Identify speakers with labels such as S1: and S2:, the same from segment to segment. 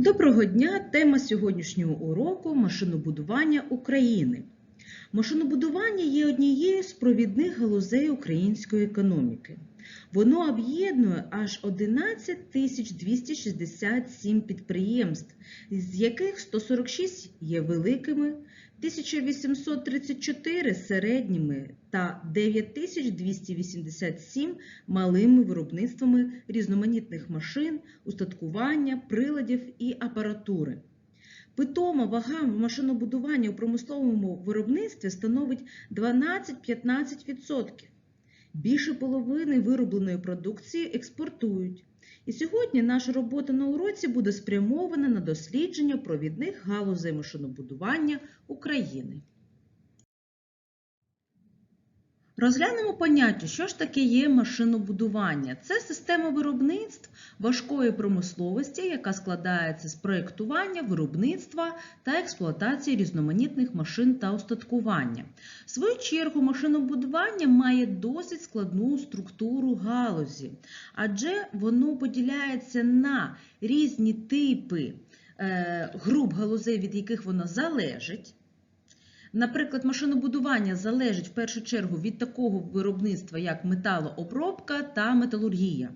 S1: Доброго дня! Тема сьогоднішнього уроку машинобудування України. Машинобудування є однією з провідних галузей української економіки. Воно об'єднує аж 11 тисяч 267 підприємств, з яких 146 є великими, 1834 середніми та 9287 малими виробництвами різноманітних машин, устаткування, приладів і апаратури. Питома вага машинобудування у промисловому виробництві становить 12-15%. Більше половини виробленої продукції експортують. І сьогодні наша робота на уроці буде спрямована на дослідження провідних галузей машинобудування України. Розглянемо поняття, що ж таке є машинобудування. Це система виробництв важкої промисловості, яка складається з проєктування, виробництва та експлуатації різноманітних машин та устаткування. В свою чергу, машинобудування має досить складну структуру галузі, адже воно поділяється на різні типи е, груп галузей, від яких воно залежить. Наприклад, машинобудування залежить в першу чергу від такого виробництва, як металообробка та металургія.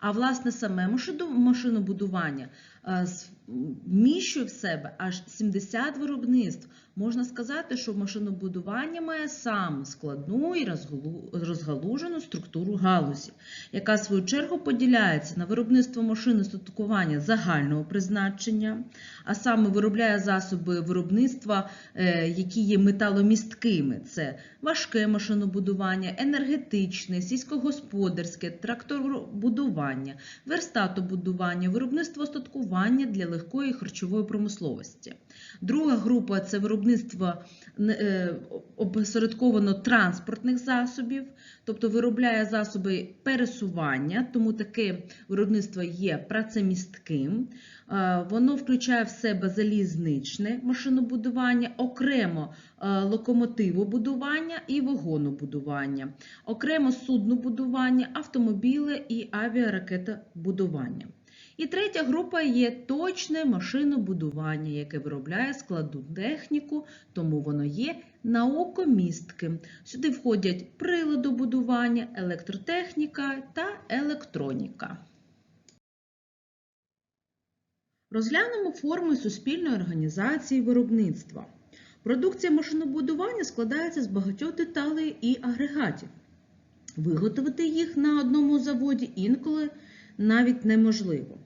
S1: А власне саме машинобудування вміщує в себе аж 70 виробництв. Можна сказати, що машинобудування має сам складну і розгалужену структуру галузі, яка в свою чергу поділяється на виробництво машин устаткування загального призначення, а саме виробляє засоби виробництва, які є металомісткими. Це важке машинобудування, енергетичне, сільськогосподарське, тракторобудування, верстатобудування, виробництво остаткування для легкої харчової промисловості. Друга група це виробництво обосередковано транспортних засобів, тобто виробляє засоби пересування, тому таке виробництво є працемістким. Воно включає в себе залізничне машинобудування, окремо локомотивобудування і вагонобудування, окремо суднобудування, автомобіле і авіаракетобудування. І третя група є точне машинобудування, яке виробляє складну техніку, тому воно є наукомістким. Сюди входять приладобудування, електротехніка та електроніка. Розглянемо форми суспільної організації виробництва. Продукція машинобудування складається з багатьох деталей і агрегатів. Виготовити їх на одному заводі інколи навіть неможливо.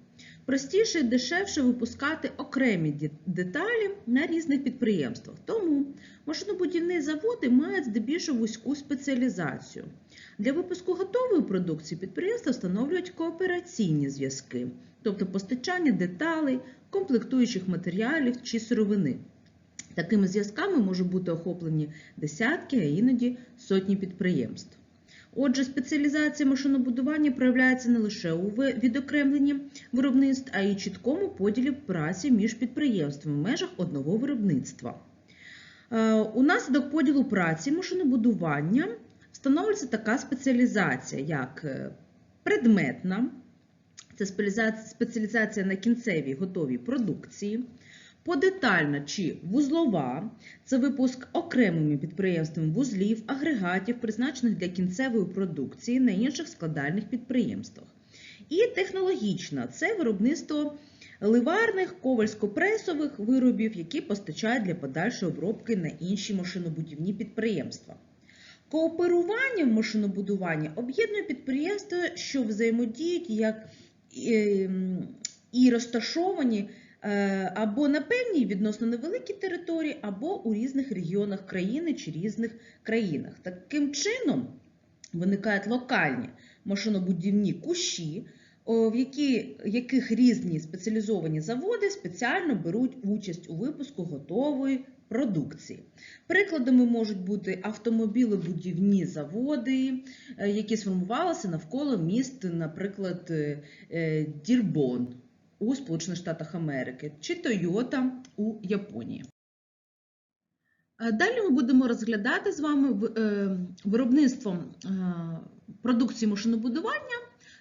S1: Простіше і дешевше випускати окремі деталі на різних підприємствах. Тому машинобудівні заводи мають здебільшого вузьку спеціалізацію. Для випуску готової продукції підприємства встановлюють коопераційні зв'язки, тобто постачання деталей, комплектуючих матеріалів чи сировини. Такими зв'язками можуть бути охоплені десятки, а іноді сотні підприємств. Отже, спеціалізація машинобудування проявляється не лише у відокремленні виробництв, а й чіткому поділі праці між підприємствами в межах одного виробництва. Унаслідок поділу праці машинобудування встановлюється така спеціалізація, як предметна, це спеціалізація на кінцевій готовій продукції. Подетальна чи вузлова це випуск окремими підприємствами вузлів, агрегатів, призначених для кінцевої продукції на інших складальних підприємствах. І технологічна це виробництво ливарних, ковальсько-пресових виробів, які постачають для подальшої обробки на інші машинобудівні підприємства. Кооперування в машинобудуванні об'єднує підприємства, що взаємодіють як і розташовані або на певній відносно невеликій території, або у різних регіонах країни чи різних країнах. Таким чином виникають локальні машинобудівні кущі, в які, яких різні спеціалізовані заводи спеціально беруть участь у випуску готової продукції. Прикладами можуть бути автомобілебудівні заводи, які сформувалися навколо міст, наприклад, Дірбон у Сполучених Штатах Америки чи Toyota у Японії. Далі ми будемо розглядати з вами виробництво продукції машинобудування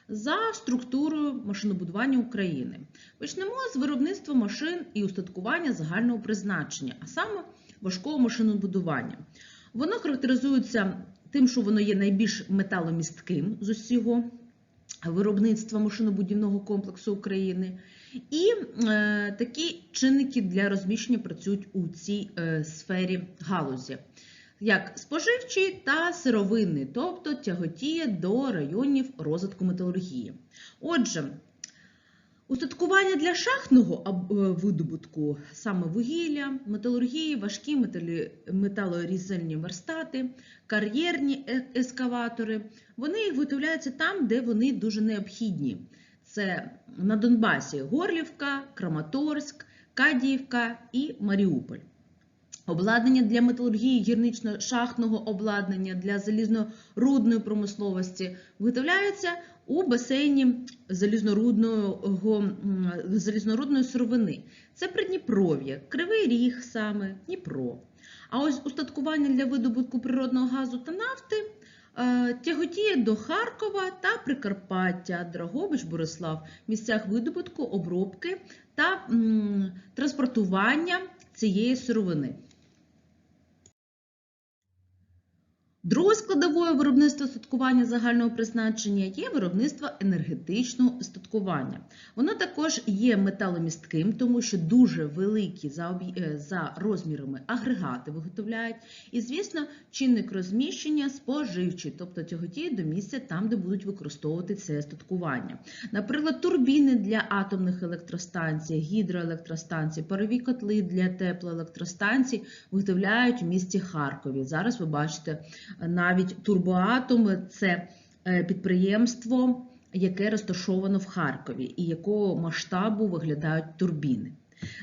S1: за структурою машинобудування України. Почнемо з виробництва машин і устаткування загального призначення, а саме важкого машинобудування. Воно характеризується тим, що воно є найбільш металомістким з усього виробництва машинобудівного комплексу України. І е, такі чинники для розміщення працюють у цій е, сфері галузі, як споживчий та сировинний, тобто тяготіє до районів розвитку металургії. Отже, устаткування для шахтного е, видобутку саме вугілля, металургії, важкі металорізальні верстати, кар'єрні е- ескаватори. Вони виготовляються там, де вони дуже необхідні. Це на Донбасі Горлівка, Краматорськ, Кадіївка і Маріуполь. Обладнання для металургії гірнично-шахтного обладнання для залізнорудної промисловості виготовляється у басейні залізнорудного, залізнорудної сировини. Це Придніпров'я, Кривий Ріг саме, Дніпро. А ось устаткування для видобутку природного газу та нафти е, тяготіє до Харкова та Прикарпаття, Драгобич, Борислав, місцях видобутку, обробки та м, транспортування цієї сировини. Другою складовою виробництва статкування загального призначення є виробництво енергетичного статкування. Воно також є металомістким, тому що дуже великі за, е, за розмірами агрегати виготовляють. І, звісно, чинник розміщення споживчий, тобто тяготіє до місця там, де будуть використовувати це статкування. Наприклад, турбіни для атомних електростанцій, гідроелектростанцій, парові котли для теплоелектростанцій виготовляють у місті Харкові. Зараз ви бачите навіть турбоатоми це е, підприємство, яке розташовано в Харкові і якого масштабу виглядають турбіни.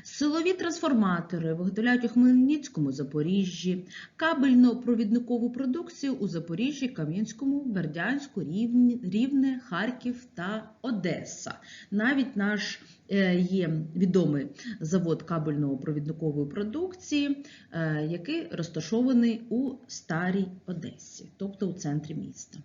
S1: Силові трансформатори виготовляють у Хмельницькому, Запоріжжі, кабельно-провідникову продукцію у Запоріжжі, Кам'янському, Бердянську, Рівне, Харків та Одеса. Навіть наш є відомий завод кабельно-провідникової продукції, е, який розташований у Старій Одесі, тобто у центрі міста.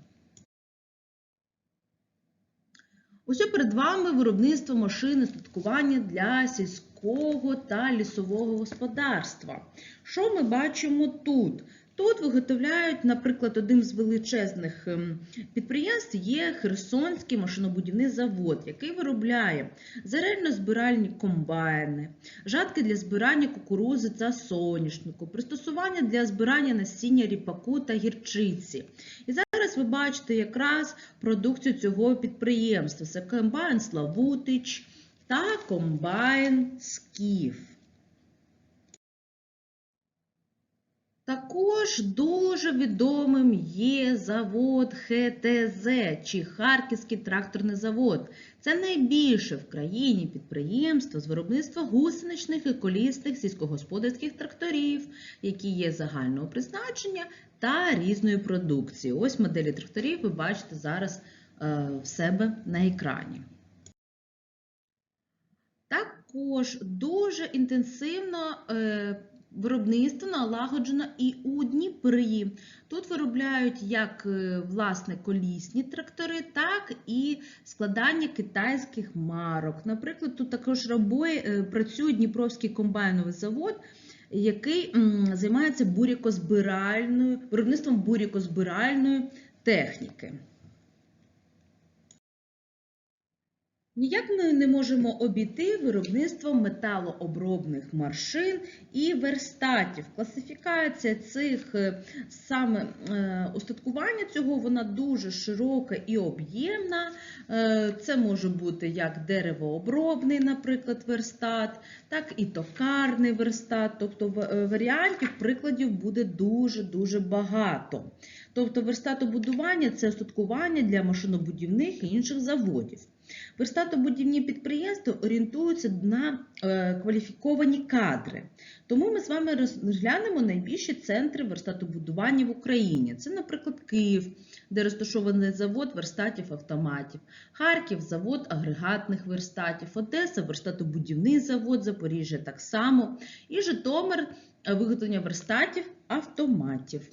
S1: Ось перед вами виробництво машин устаткування для сільського та лісового господарства. Що ми бачимо тут? Тут виготовляють, наприклад, один з величезних ем, підприємств є Херсонський машинобудівний завод, який виробляє зерельно-збиральні комбайни, жатки для збирання кукурузи та соняшнику, пристосування для збирання насіння ріпаку та гірчиці. І зараз ви бачите якраз продукцію цього підприємства. Це комбайн Славутич та комбайн Скіф. Також дуже відомим є завод ХТЗ чи Харківський тракторний завод. Це найбільше в країні підприємство з виробництва гусеничних і колісних сільськогосподарських тракторів, які є загального призначення та різної продукції. Ось моделі тракторів ви бачите зараз е, в себе на екрані. Також дуже інтенсивно е, виробництво налагоджено і у Дніпрі. Тут виробляють як е, власне колісні трактори, так і складання китайських марок. Наприклад, тут також рабої, е, працює Дніпровський комбайновий завод, який займається бурякозбиральною, виробництвом бурякозбиральної техніки. Ніяк ми не можемо обійти виробництво металообробних маршин і верстатів. Класифікація цих е, саме е, устаткування цього вона дуже широка і об'ємна. Е, Це може бути як деревообробний, наприклад, верстат, так і токарний верстат. Тобто варіантів, прикладів буде дуже-дуже багато. Тобто верстатобудування – це устаткування для машинобудівних і інших заводів. Верстатобудівні підприємства орієнтуються на е, кваліфіковані кадри. Тому ми з вами розглянемо найбільші центри верстатобудування в Україні. Це, наприклад, Київ, де розташований завод верстатів автоматів, Харків завод агрегатних верстатів, Одеса верстатобудівний завод, Запоріжжя так само, і Житомир виготовлення верстатів автоматів.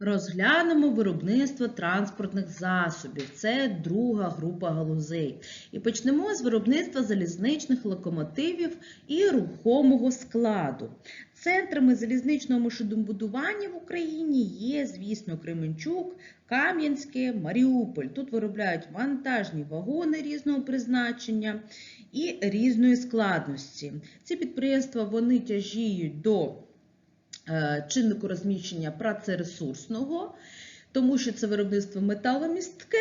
S1: Розглянемо виробництво транспортних засобів. Це друга група галузей. І почнемо з виробництва залізничних локомотивів і рухомого складу. Центрами залізничного машинобудування в Україні є, звісно, Кременчук, Кам'янське, Маріуполь. Тут виробляють вантажні вагони різного призначення і різної складності. Ці підприємства вони тяжіють до чиннику розміщення працересурсного, тому що це виробництво металомістке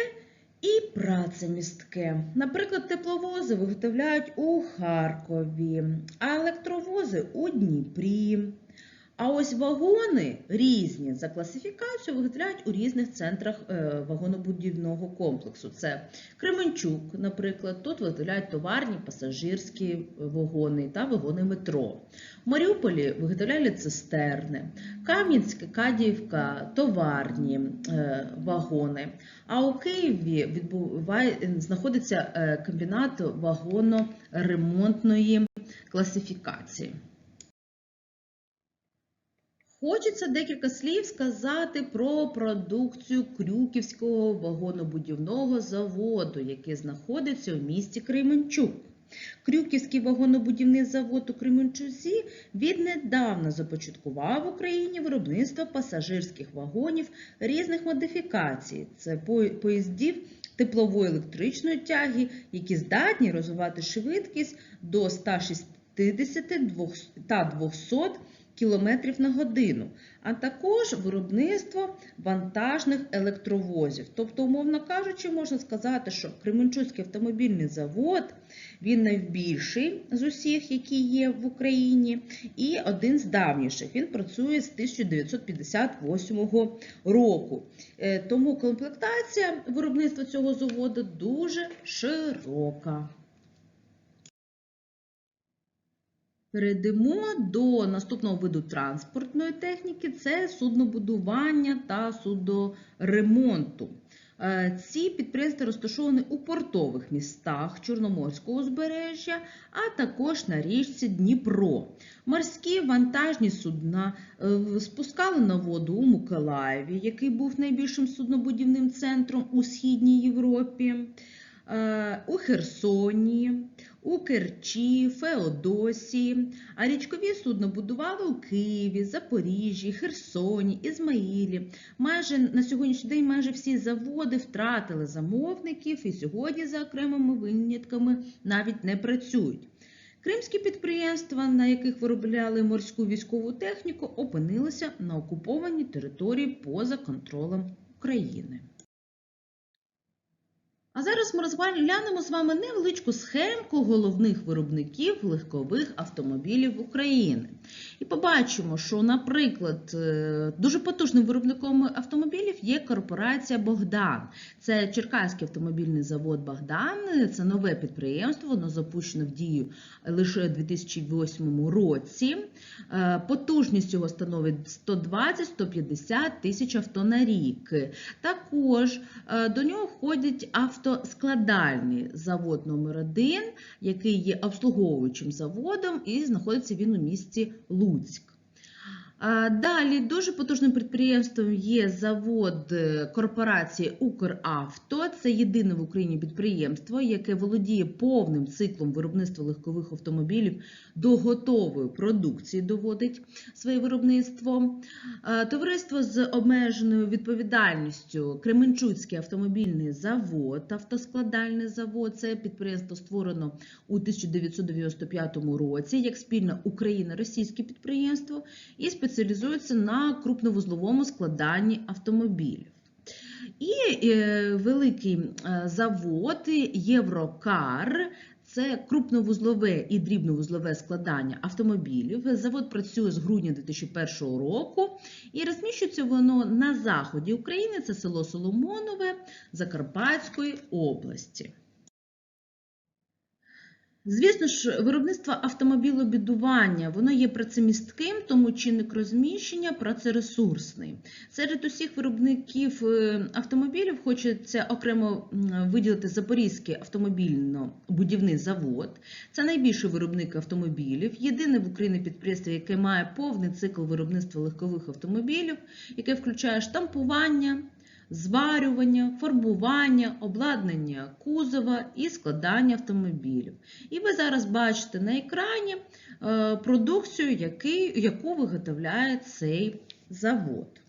S1: і працемістке. Наприклад, тепловози виготовляють у Харкові, а електровози у Дніпрі. А ось вагони різні за класифікацією виготовляють у різних центрах е, вагонобудівного комплексу. Це Кременчук, наприклад, тут виготовляють товарні пасажирські вагони та вагони метро. В Маріуполі виготовляють цистерни, Кам'янське, Кадіївка, товарні е, вагони. А у Києві знаходиться е, комбінат вагоноремонтної класифікації. Хочеться декілька слів сказати про продукцію Крюківського вагонобудівного заводу, який знаходиться у місті Кременчук. Крюківський вагонобудівний завод у Кременчузі віднедавна започаткував в Україні виробництво пасажирських вагонів різних модифікацій. Це поїздів теплової електричної тяги, які здатні розвивати швидкість до 160 та 200 км на годину, а також виробництво вантажних електровозів. Тобто, умовно кажучи, можна сказати, що Кременчуцький автомобільний завод він найбільший з усіх, які є в Україні, і один з давніших. Він працює з 1958 року. Е, тому комплектація виробництва цього заводу дуже широка. Перейдемо до наступного виду транспортної техніки це суднобудування та судоремонту. Е, ці підприємства розташовані у портових містах Чорноморського узбережжя, а також на річці Дніпро. Морські вантажні судна е, спускали на воду у Миколаєві, який був найбільшим суднобудівним центром у Східній Європі, е, у Херсоні у Керчі, Феодосії, а річкові судна будували у Києві, Запоріжжі, Херсоні, Ізмаїлі. Майже на сьогоднішній день майже всі заводи втратили замовників і сьогодні за окремими винятками навіть не працюють. Кримські підприємства, на яких виробляли морську військову техніку, опинилися на окупованій території поза контролем України. А зараз ми розглянемо з вами невеличку схемку головних виробників легкових автомобілів України. І побачимо, що, наприклад, е, дуже потужним виробником автомобілів є корпорація Богдан. Це Черкаський автомобільний завод Богдан, це нове підприємство, воно запущено в дію лише у 2008 році. Е, потужність його становить 120-150 тисяч авто на рік. Також е, до нього входять авто автоскладальний завод номер 1 який є обслуговуючим заводом, і знаходиться він у місті Луцьк. Далі дуже потужним підприємством є завод е, корпорації Укравто. Це єдине в Україні підприємство, яке володіє повним циклом виробництва легкових автомобілів до готової продукції, доводить своє виробництво. Товариство з обмеженою відповідальністю Кременчуцький автомобільний завод, автоскладальний завод. Це підприємство створено у 1995 році як спільне Україно-російське підприємство. і спеціалізуються на крупновузловому складанні автомобілів. І е, великий е, завод Єврокар. Це крупновузлове і дрібновузлове складання автомобілів. Завод працює з грудня 2001 року і розміщується воно на заході України. Це село Соломонове Закарпатської області. Звісно ж, виробництво автомобілобудування воно є працемістким, тому чинник розміщення працересурсний. Серед усіх виробників е, автомобілів хочеться окремо виділити Запорізький автомобільно-будівний завод. Це найбільший виробник автомобілів, єдине в Україні підприємство, яке має повний цикл виробництва легкових автомобілів, яке включає штампування, зварювання, фарбування, обладнання кузова і складання автомобілів. І ви зараз бачите на екрані е, продукцію, яку виготовляє цей завод.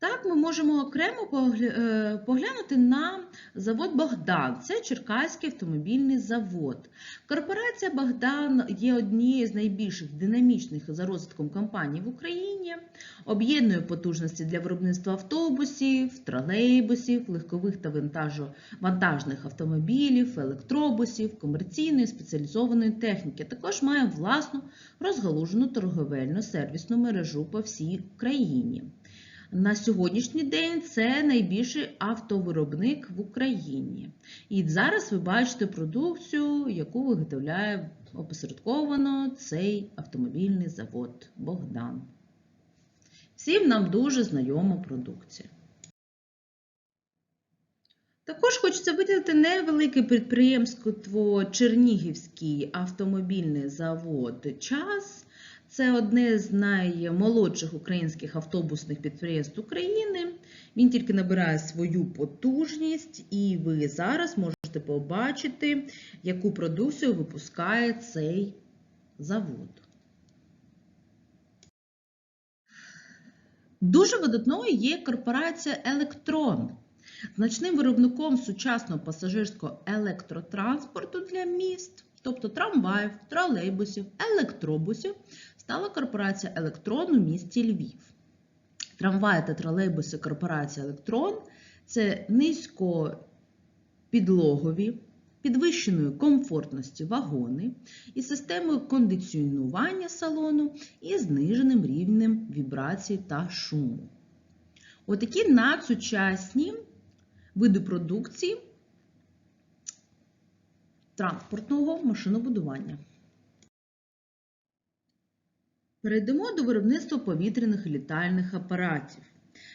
S1: Так, ми можемо окремо е, поглянути на завод Богдан. Це Черкаський автомобільний завод. Корпорація Богдан є однією з найбільших динамічних за розвитком компаній в Україні, об'єднує потужності для виробництва автобусів, тролейбусів, легкових та вантажних автомобілів, електробусів, комерційної спеціалізованої техніки. Також має власну розгалужену торговельну сервісну мережу по всій країні. На сьогоднішній день це найбільший автовиробник в Україні. І зараз ви бачите продукцію, яку виготовляє опосередковано цей автомобільний завод Богдан. Всім нам дуже знайома продукція. Також хочеться виділити невелике підприємство Чернігівський автомобільний завод Час. Це одне з наймолодших українських автобусних підприємств України. Він тільки набирає свою потужність, і ви зараз можете побачити, яку продукцію випускає цей завод. Дуже видатною є корпорація Електрон. Значним виробником сучасного пасажирського електротранспорту для міст, тобто трамваїв, тролейбусів, електробусів, стала корпорація Електрон у місті Львів. Трамваї та тролейбуси корпорації Електрон це низькопідлогові, підвищеної комфортності вагони із системою кондиціонування салону і зниженим рівнем вібрацій та шуму. Отакі надсучасні види продукції транспортного машинобудування. Перейдемо до виробництва повітряних літальних апаратів.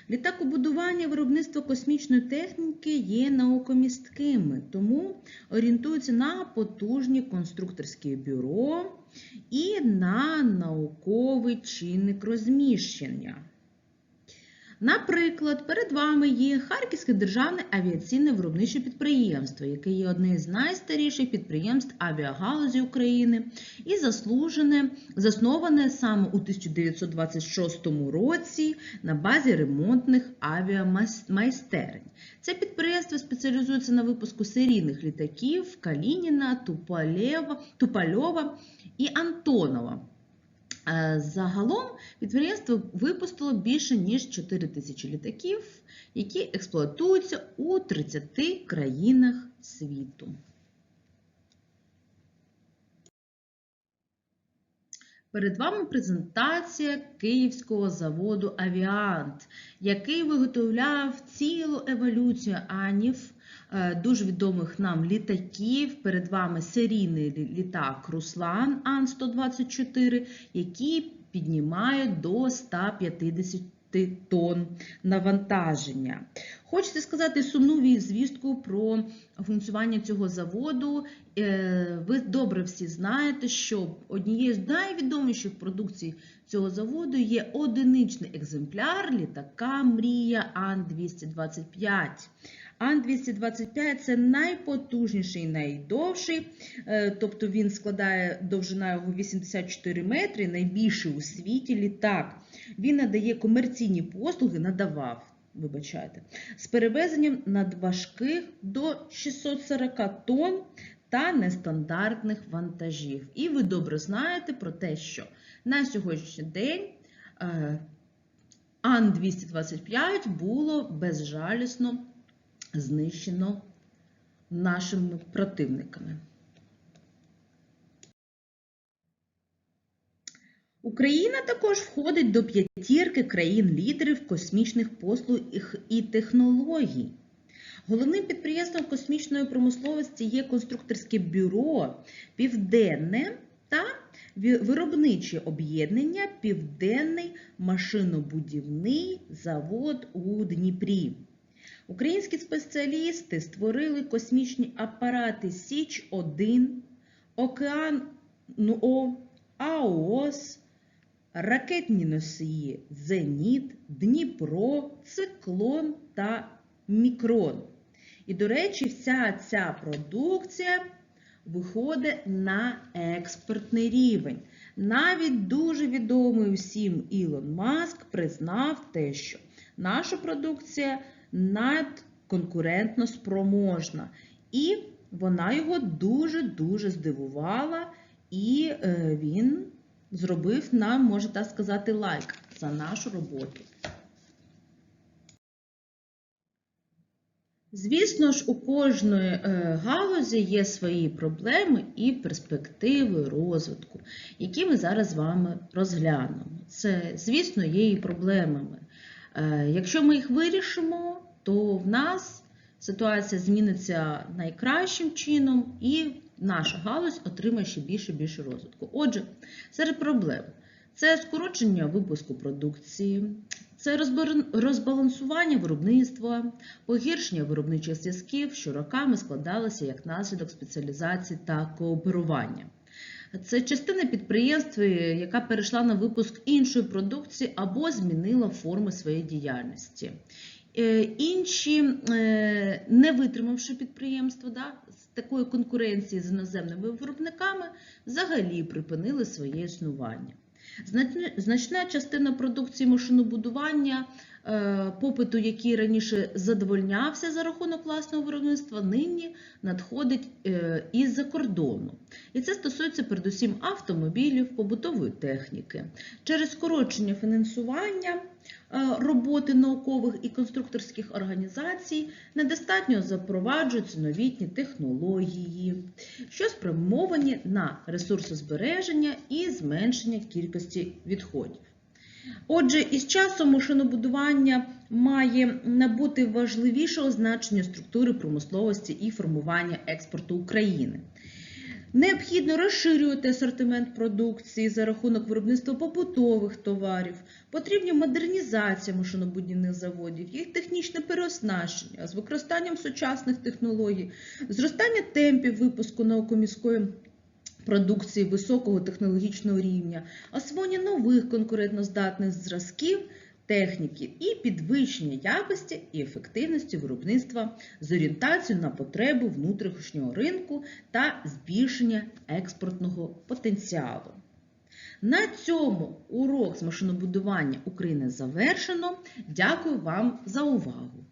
S1: Літакобудування і виробництво космічної техніки є наукомісткими, тому орієнтуються на потужні конструкторські бюро і на науковий чинник розміщення. Наприклад, перед вами є Харківське державне авіаційне виробниче підприємство, яке є одне з найстаріших підприємств авіагалузі України і заслужене, засноване саме у 1926 році на базі ремонтних авіамайстерень. Це підприємство спеціалізується на випуску серійних літаків Калініна, Тупалєва, Тупальова і Антонова. Е, Загалом підприємство випустило більше ніж 4 тисячі літаків, які експлуатуються у 30 країнах світу. Перед вами презентація Київського заводу Авіант, який виготовляв цілу еволюцію анів, дуже відомих нам літаків. Перед вами серійний літак Руслан Ан-124, який піднімає до 150 тонн навантаження. Хочете сказати сумну звістку про функціонування цього заводу. Е, Ви добре всі знаєте, що однією з найвідоміших продукцій цього заводу є одиничний екземпляр літака Мрія Ан-225. Ан-225 це найпотужніший найдовший, е, тобто він складає довжина його 84 метри, найбільший у світі літак. Він надає комерційні послуги, надавав. Вибачайте, з перевезенням надважких до 640 тонн та нестандартних вантажів. І ви добре знаєте про те, що на сьогоднішній день е, Ан-225 було безжалісно знищено нашими противниками. Україна також входить до п'ятірки країн-лідерів космічних послуг і технологій. Головним підприємством космічної промисловості є конструкторське бюро Південне та виробниче об'єднання Південний машинобудівний завод у Дніпрі. Українські спеціалісти створили космічні апарати Січ-1, Океан НО, АОС, ракетні носії Зеніт, Дніпро, Циклон та Мікрон. І, до речі, вся ця продукція виходить на експортний рівень. Навіть дуже відомий усім Ілон Маск признав те, що наша продукція надконкурентно спроможна. І вона його дуже-дуже здивувала, і е, він зробив нам, можна так сказати, лайк за нашу роботу. Звісно ж, у кожної е, галузі є свої проблеми і перспективи розвитку, які ми зараз з вами розглянемо. Це, звісно, є і проблемами. Е, Якщо ми їх вирішимо, то в нас ситуація зміниться найкращим чином, і наша галузь отримає ще більше і більше розвитку. Отже, серед проблем це скорочення випуску продукції, це розбалансування виробництва, погіршення виробничих зв'язків, що роками складалися як наслідок спеціалізації та кооперування. Це частина підприємства, яка перейшла на випуск іншої продукції або змінила форми своєї діяльності. Е, Інші, е, не витримавши підприємства да, з такої конкуренції з іноземними виробниками, взагалі припинили своє існування. Значна- частина продукції машинобудування, попиту, який раніше задовольнявся за рахунок власного виробництва, нині надходить е, із-за кордону. І це стосується передусім автомобілів, побутової техніки. Через скорочення фінансування е, роботи наукових і конструкторських організацій недостатньо запроваджуються новітні технології, що спрямовані на ресурсозбереження і зменшення кількості відходів. Отже, із часом машинобудування має набути важливішого значення структури промисловості і формування експорту України. Необхідно розширювати асортимент продукції за рахунок виробництва побутових товарів, потрібна модернізація машинобудівних заводів, їх технічне переоснащення з використанням сучасних технологій, зростання темпів випуску наукоміської продукції високого технологічного рівня, освоєння нових конкурентноздатних зразків техніки і підвищення якості і ефективності виробництва з орієнтацією на потребу внутрішнього ринку та збільшення експортного потенціалу. На цьому урок з машинобудування України завершено. Дякую вам за увагу!